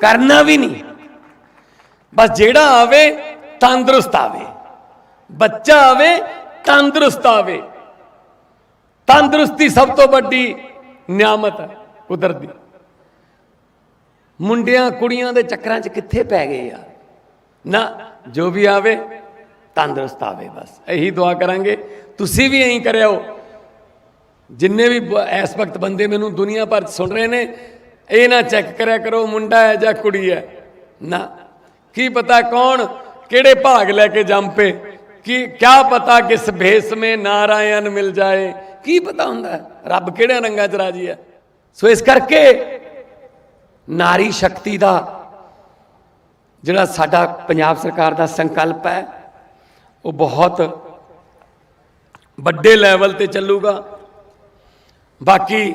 ਕਰਨਾ ਵੀ ਨਹੀਂ। ਬਸ ਜਿਹੜਾ ਆਵੇ, ਤੰਦਰੁਸਤ ਆਵੇ। ਬੱਚਾ ਆਵੇ, ਤੰਦਰੁਸਤ ਆਵੇ। ਤੰਦਰੁਸਤੀ ਸਭ ਤੋਂ ਵੱਡੀ ਨਿਆਮਤ ਹੈ, ਕੁਦਰਤ। ਦੀ ਮੁੰਡਿਆਂ, ਕੁੜੀਆਂ ਦੇ ਚੱਕਰਾਂ 'ਚ ਕਿੱਥੇ ਪੈ ਗਏ ਯਾਰ ਨਾ, ਜੋ ਵੀ ਆਵੇ, ਤੰਦਰੁਸਤ ਆਵੇ ਬਸ। ਇਹੀ ਦੁਆ ਕਰਾਂਗੇ। ਤੁਸੀਂ ਵੀ ਇਹੀ ਕਰਿਓ। ਜਿੰਨੇ ਵੀ ਇਸ ਵਕਤ ਬੰਦੇ ਮੈਨੂੰ ਦੁਨੀਆ ਭਰ 'ਚ ਸੁਣ ਰਹੇ ਨੇ ਇਹ ਨਾ ਚੈੱਕ ਕਰਿਆ ਕਰੋ, ਮੁੰਡਾ ਹੈ ਜਾਂ ਕੁੜੀ ਹੈ। ਨਾ। ਕੀ ਪਤਾ ਕੌਣ ਕਿਹੜੇ ਭਾਗ ਲੈ ਕੇ ਜੰਮ ਜੰਪੇ ਕਿ, ਕਿਆ ਪਤਾ ਕਿਸ ਭੇਸ ਮੇ ਨਾਰਾਇਣ ਮਿਲ ਜਾਏ। ਕੀ ਪਤਾ ਹੁੰਦਾ ਰੱਬ ਕਿਹੜੇ ਰੰਗਾਂ 'ਚ ਰਾਜੀ ਹੈ? ਸੋ ਇਸ ਕਰਕੇ ਨਾਰੀ ਸ਼ਕਤੀ ਦਾ ਜਿਹੜਾ ਸਾਡਾ ਪੰਜਾਬ ਸਰਕਾਰ ਦਾ ਸੰਕਲਪ ਹੈ, ਉਹ ਬਹੁਤ ਵੱਡੇ ਲੈਵਲ ਤੇ ਚੱਲੂਗਾ। ਬਾਕੀ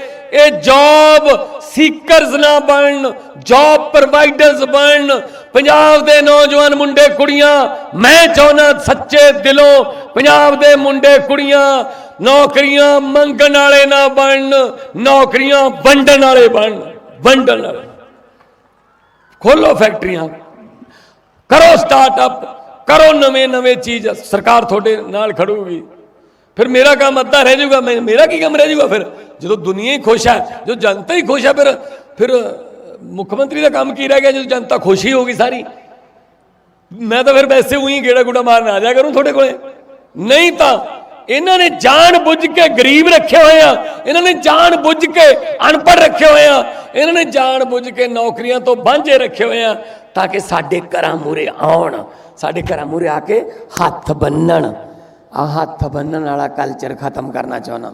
ਇਹ ਜੌਬ ਸੀਕਰਸ ਨਾ ਬਣਨ ਜੌਬ ਪ੍ਰੋਵਾਈਡਰਸ ਬਣਨ। ਪੰਜਾਬ ਦੇ ਨੌਜਵਾਨ ਮੁੰਡੇ, ਕੁੜੀਆਂ, ਮੈਂ ਚਾਹੁੰਦਾ ਸੱਚੇ ਦਿਲੋਂ ਪੰਜਾਬ ਦੇ ਮੁੰਡੇ, ਕੁੜੀਆਂ ਨੌਕਰੀਆਂ ਮੰਗਣ ਵਾਲੇ ਨਾ ਬਣਨ, ਨੌਕਰੀਆਂ ਵੰਡਣ ਵਾਲੇ ਬਣਨ, ਵੰਡਣ ਵਾਲੇ। ਖੋਲੋ ਫੈਕਟਰੀਆਂ, ਕਰੋ ਸਟਾਰਟਅਪ ਕਰੋ ਨਵੇਂ ਨਵੇਂ ਚੀਜ਼, ਸਰਕਾਰ ਤੁਹਾਡੇ ਨਾਲ ਖੜੂਗੀ। ਫਿਰ ਮੇਰਾ ਕੰਮ ਅੱਧਾ ਰਹਿ ਜਾਊਗਾ, ਮੈਂ ਮੇਰਾ ਕੀ ਕੰਮ ਰਹਿ ਜਾਊਗਾ ਫਿਰ? ਜਦੋਂ ਦੁਨੀਆ ਹੀ ਖੁਸ਼ ਹੈ, ਜਦੋਂ ਜਨਤਾ ਹੀ ਖੁਸ਼ ਹੈ, ਫਿਰ ਫਿਰ ਮੁੱਖ ਮੰਤਰੀ ਦਾ ਕੰਮ ਕੀ ਰਹਿ ਗਿਆ ਜਦੋਂ ਜਨਤਾ ਖੁਸ਼ ਹੀ ਹੋ ਗਈ ਸਾਰੀ? ਮੈਂ ਤਾਂ ਫਿਰ ਵੈਸੇ ਉਹੀ ਗੇੜਾ ਗੁੜਾ ਮਾਰਨ ਆ ਜਾ ਕਰੂੰ ਤੁਹਾਡੇ ਕੋਲੇ। ਨਹੀਂ ਤਾਂ ਇਹਨਾਂ ਨੇ ਜਾਣ ਬੁੱਝ ਕੇ ਗਰੀਬ ਰੱਖੇ ਹੋਏ ਆ, ਇਹਨਾਂ ਨੇ ਜਾਣ ਬੁੱਝ ਕੇ ਅਨਪੜ੍ਹ ਰੱਖੇ ਹੋਏ ਆ, ਇਹਨਾਂ ਨੇ ਜਾਣ ਬੁੱਝ ਕੇ ਨੌਕਰੀਆਂ ਤੋਂ ਵਾਂਝੇ ਰੱਖੇ ਹੋਏ ਆ, ਤਾਂ ਕਿ ਸਾਡੇ ਘਰਾਂ ਮੂਰੇ ਆਉਣ, ਸਾਡੇ ਘਰਾਂ ਮੂਰੇ ਆ ਕੇ ਹੱਥ ਬੰਨਣ। ਆ ਹੱਥ ਬੰਨਣ ਵਾਲਾ ਕਲਚਰ ਖਤਮ ਕਰਨਾ ਚਾਹੁੰਦਾ।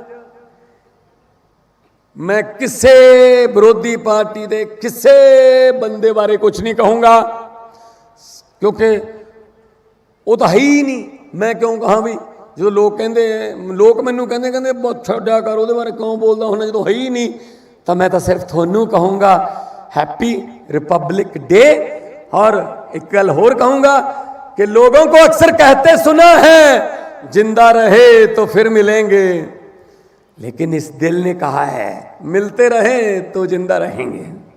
ਮੈਂ ਕਿਸੇ ਵਿਰੋਧੀ ਪਾਰਟੀ ਦੇ ਕਿਸੇ ਬੰਦੇ ਬਾਰੇ ਕੁਝ ਨਹੀਂ ਕਹੂੰਗਾ ਕਿਉਂਕਿ ਉਹ ਤਾਂ ਹੈ ਹੀ ਨਹੀਂ ਮੈਂ ਕਿਉਂ ਕਹਾਂ ਵੀ ਜਦੋਂ ਲੋਕ ਕਹਿੰਦੇ ਲੋਕ ਮੈਨੂੰ ਕਹਿੰਦੇ ਕਹਿੰਦੇ ਬਹੁਤ ਛੱਡਿਆ ਕਰ ਉਹਦੇ ਬਾਰੇ ਕਿਉਂ ਬੋਲਦਾ ਹੁਣ ਜਦੋਂ ਹੈ ਹੀ ਨਹੀਂ ਤਾਂ ਮੈਂ ਤਾਂ ਸਿਰਫ ਤੁਹਾਨੂੰ ਕਹੂੰਗਾ हैप्पी रिपब्लिक डे और एक गल और कहूंगा कि लोगों को अक्सर कहते सुना है जिंदा रहे तो फिर मिलेंगे लेकिन इस दिल ने कहा है मिलते रहे तो जिंदा रहेंगे